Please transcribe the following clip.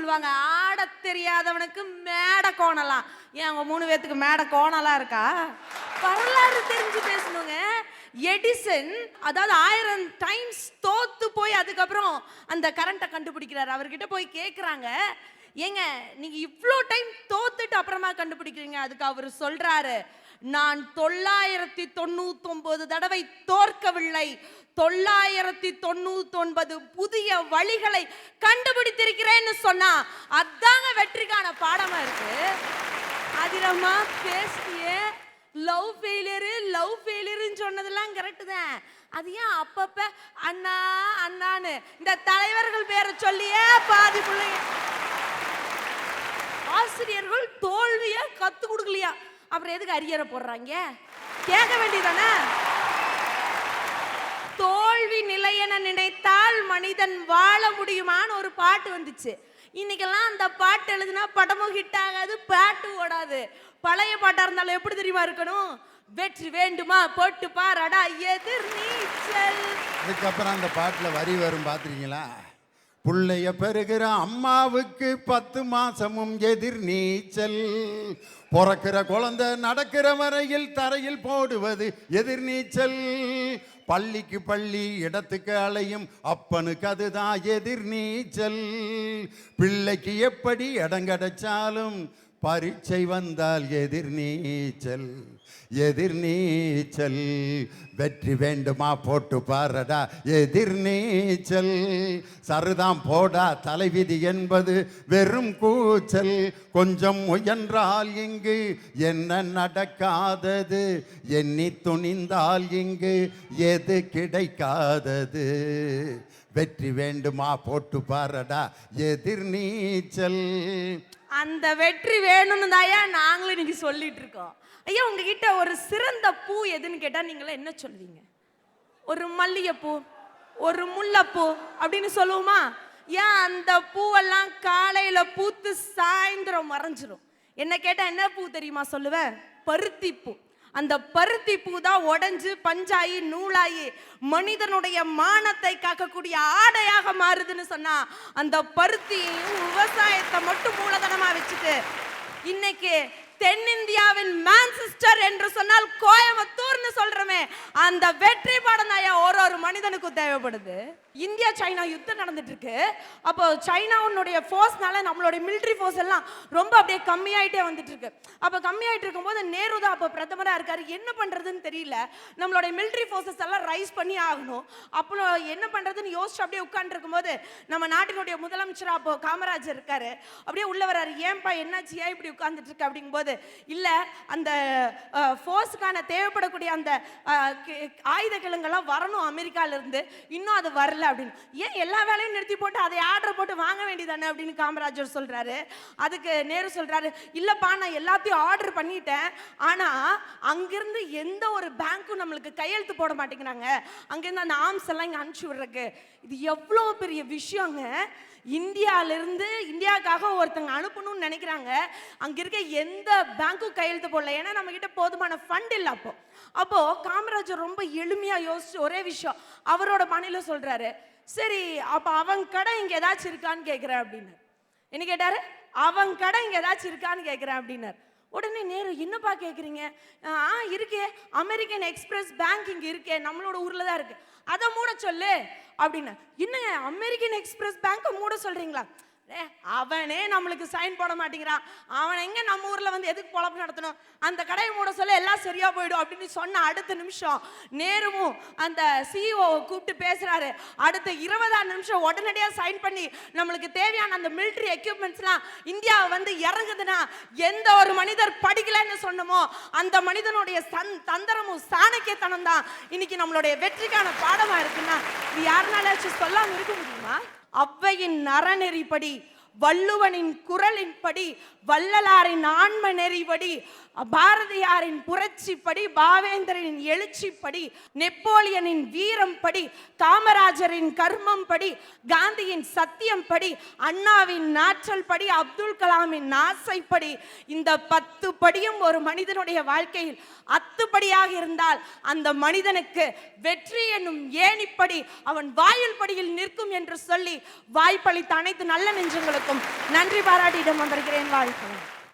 சொல்லுவாங்க ஆடத் தெரியாதவனுக்கு மேட கோணலாம் ஏன் அவங்க மூணு பேத்துக்கு மேட கோணலாம் இருக்கா? வரலாறு தெரிஞ்சு பேசணுங்க. எடிசன் அதாவது ஆயிரம் டைம்ஸ் தோத்து போய் அதுக்கப்புறம் அந்த கரண்ட்டை கண்டுபிடிக்கிறாரு. அவர்கிட்ட போய் கேட்குறாங்க ஏங்க நீங்க இவ்வளோ டைம் தோத்துட்டு அப்புறமா கண்டுபிடிக்கிறீங்க? அதுக்கு அவர் சொல்றாரு. நான் தொள்ளாயிரத்தி தொண்ணூத்தொன்பது தடவை தோற்கவில்லை. தொள்ளாயிரத்தி தொண்ணூத்தொன்பது புதிய வழிகளை கண்டுபிடித்திருக்கிறேன்னு சொன்னா அதாங்க வெற்றிக்கான பாடமா இருக்கு. அதிரமா பேசிய லவ் ஃபெயிலியரு லவ் ஃபெயிலியருன்னு சொன்னதெல்லாம் கரெக்டு தான். அது ஏன் அப்பப்ப அண்ணா அண்ணான்னு இந்த தலைவர்கள் பேரை சொல்லியே பாதி பிள்ளைங்க. ஆசிரியர்கள் தோல்வியை கத்து கொடுக்கலையா? அப்புறம் எதுக்கு அரியரை போடுறாங்க? கேட்க வேண்டியதானே? தோல்வி நிலை என நினைத்தால் மனிதன் வாழ முடியுமான்னு ஒரு பாட்டு வந்துச்சு. இன்னைக்கெல்லாம் அந்த பாட்டு எழுதுனா படமும் ஹிட் ஆகாது பாட்டு ஓடாது. பழைய பாட்டா இருந்தாலும் எப்படி தெரியுமா இருக்கணும்? வெற்றி வேண்டுமா? போட்டு பாரடா. எதிர் நீச்சல். அதுக்கப்புறம் அந்த பாட்டில் வரி வரும் பார்த்துருக்கீங்களா? புள்ளைய பெறுகிற அம்மாவுக்கு பத்து மாசமும் எதிர் நீச்சல். பிறக்கிற குழந்தை நடக்கிற வரையில் தரையில் போடுவது எதிர் நீச்சல். பள்ளிக்கு பள்ளி இடத்துக்கு அலையும் அப்பனுக்கு அதுதான் எதிர் நீச்சல். பிள்ளைக்கு எப்படி இடம் கிடைச்சாலும் பரீட்சை வந்தால் எதிர் நீச்சல் எதிர் நீச்சல். வெற்றி வேண்டுமா போட்டு பாரடா எதிர் நீச்சல். சருதான் போடா தலைவிதி என்பது வெறும் கூச்சல். கொஞ்சம் முயன்றால் இங்கு என்ன நடக்காதது? எண்ணி துணிந்தால் இங்கு எது கிடைக்காதது? வெற்றி வேண்டுமா போட்டு பாரடா எதிர் நீச்சல். அந்த வெற்றி வேணும்னு தாயா நாங்களும் இன்னைக்கு சொல்லிட்டு இருக்கோம். ஐயா உங்ககிட்ட ஒரு சிறந்த பூ எதுன்னு கேட்டா நீங்களே என்ன சொல்வீங்க ஒரு மல்லிகைப்பூ ஒரு முல்லைப்பூ அப்படின்னு சொல்லுவோமா? ஏன் அந்த பூவெல்லாம் காலையில பூத்து சாயந்தரம் மறைஞ்சிரும்? என்ன கேட்டா என்ன பூ தெரியுமா சொல்லுவேன் பருத்தி பூ அந்த பருத்தி பூ தான் உடைஞ்சு பஞ்சாயி நூலாயி மனிதனுடைய மானத்தை காக்கக்கூடிய ஆடையாக மாறுதுன்னு சொன்னா அந்த பருத்தியையும் விவசாயத்தை மட்டும் மூலதனமா வச்சுட்டு இன்னைக்கு தென்னிந்தியாவின் மான்செஸ்டர் என்று சொன்னால் கோயம்புத்தூர்னு சொல்றமே அந்த வெற்றி படம் தான் ஒரு ஒரு மனிதனுக்கும் தேவைப்படுது. இந்தியா சைனா யுத்தம் நடந்துட்டு இருக்கு அப்போ சைனாவுடைய ஃபோர்ஸ்னால நம்மளுடைய மிலிட்ரி ஃபோர்ஸ் எல்லாம் ரொம்ப அப்படியே கம்மியாயிட்டே வந்துட்டு இருக்கு அப்போ கம்மியாயிட்டு இருக்கும்போது நேரு தான் அப்போ பிரதமராக இருக்காரு. என்ன பண்றதுன்னு தெரியல. நம்மளுடைய மிலிட்ரி ஃபோர்ஸஸ் எல்லாம் ரைஸ் பண்ணி ஆகணும். அப்போ என்ன பண்றதுன்னு யோசிச்சு அப்படியே உட்காந்துருக்கும் இருக்கும்போது நம்ம நாட்டினுடைய முதலமைச்சர் அப்போ காமராஜர் இருக்காரு. அப்படியே உள்ள வராரு ஏன்பா என்னாச்சு? ஏன் இப்படி உட்கார்ந்துட்டு இருக்கு அப்படிங்கும்போது இல்லை அந்த ஃபோர்ஸுக்கான தேவைப்படக்கூடிய அந்த கி- ஆயுத கிழங்கெல்லாம் வரணும் அமெரிக்கால இருந்து இன்னும் அது வரல. அப்படின்னு. ஏன் எல்லா வேலையும் நிறுத்தி போட்டு அதை ஆர்டர் போட்டு வாங்க வேண்டியதானே அப்படின்னு காமராஜர் சொல்கிறாரு அதுக்கு நேரு சொல்கிறாரு இல்லைப்பா நான் எல்லாத்தையும் ஆர்டர் பண்ணிட்டேன். ஆனால் அங்கேருந்து எந்த ஒரு பேங்க்கும் நம்மளுக்கு கையெழுத்து போட மாட்டேங்கிறாங்க. அங்கேருந்து அந்த ஆர்ம்ஸ் எல்லாம் இங்கே அனுப்பிச்சி விடுறக்கு இது எவ்வளோ பெரிய விஷயங்க. இந்தியாவிலிருந்து இந்தியாவுக்காக ஒருத்தங்க அனுப்பணும்னு நினைக்கிறாங்க. அங்கே இருக்க எந்த பேங்க்கும் கையெழுத்து போடல. ஏன்னா நம்மக்கிட்ட போதுமான ஃபண்ட் இல்லை அப்போது அப்போ காமராஜர் ரொம்ப எளிமையா யோசிச்சு ஒரே விஷயம் அவரோட மனையில சொல்றாரு சரி அப்ப அவங்க கடை இங்க ஏதாச்சும் இருக்கான்னு கேக்குறேன் அப்படின்னு. என்ன கேட்டாரு? அவங்க கடை இங்க ஏதாச்சும் இருக்கான்னு கேக்குறேன் அப்படின்னாரு. உடனே நேரு என்னப்பா கேக்குறீங்க? ஆ இருக்கே. அமெரிக்கன் எக்ஸ்பிரஸ் பேங்க் இங்க இருக்கே. நம்மளோட ஊர்ல தான் இருக்கு. அதை மூட சொல்லு அப்படின்னு. என்னங்க அமெரிக்கன் எக்ஸ்பிரஸ் பேங்க்கை மூட சொல்றீங்களா? அவனே நம்மளுக்கு சைன் போட மாட்டேங்கிறான். அவன் எங்க நம்ம ஊர்ல வந்து எதுக்கு பொழப்பு நடத்தணும்? அந்த கடையை மூட சொல்ல எல்லாம் சரியா போயிடும் அப்படின்னு சொன்ன அடுத்த நிமிஷம் நேருவும் அந்த சிஇஓ கூப்பிட்டு பேசுறாரு. அடுத்த இருபதாம் நிமிஷம் உடனடியாக சைன் பண்ணி நம்மளுக்கு தேவையான அந்த மிலிட்டரி எக்யூப்மெண்ட்ஸ்லாம் இந்தியாவை வந்து இறங்குதுன்னா எந்த ஒரு மனிதர் படிக்கலைன்னு சொன்னமோ அந்த மனிதனுடைய சந் தந்திரமும் சாணக்கியத்தனம் தான் இன்னைக்கு நம்மளுடைய வெற்றிக்கான பாடமா இருக்குன்னா இது யாருனாலாச்சும் சொல்லாமல் இருக்க முடியுமா? அவ்வையின் நரநெறிப்படி வள்ளுவனின் குரலின்படி வள்ளலாரின் ஆன்ம நெறிபடி பாரதியாரின் புரட்சிப்படி பாவேந்தரின் எழுச்சிப்படி நெப்போலியனின் வீரம் படி காமராஜரின் கர்மம் படி காந்தியின் சத்தியம் படி அண்ணாவின் நாற்றல் படி அப்துல் கலாமின் ஆசைப்படி இந்த பத்து படியும் ஒரு மனிதனுடைய வாழ்க்கையில் அத்துப்படியாக இருந்தால் அந்த மனிதனுக்கு வெற்றி என்னும் ஏணிப்படி அவன் வாயில் படியில் நிற்கும் என்று சொல்லி வாய்ப்பளித்த அனைத்து நல்ல அனைவருக்கும் நன்றி பாராட்டியிடம் வந்திருக்கிறேன் வாழ்க்கை